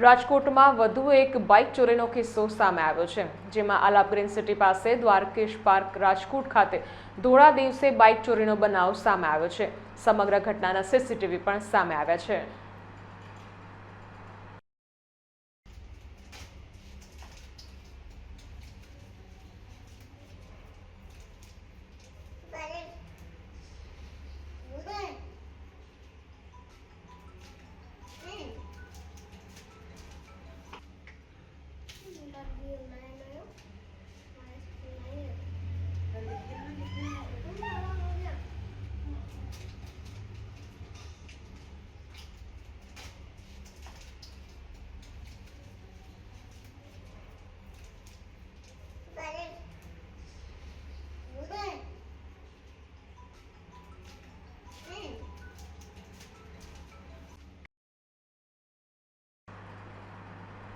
રાજકોટમાં વધુ એક બાઇક ચોરીનો કિસ્સો સામે આવ્યો છે, જેમાં આલાપ ગ્રીન સિટી પાસે દ્વારકેશ પાર્ક રાજકોટ ખાતે ધોળા દિવસે બાઇક ચોરીનો બનાવ સામે આવ્યો છે. સમગ્ર ઘટનાના સીસીટીવી પણ સામે આવ્યા છે. That'll be in my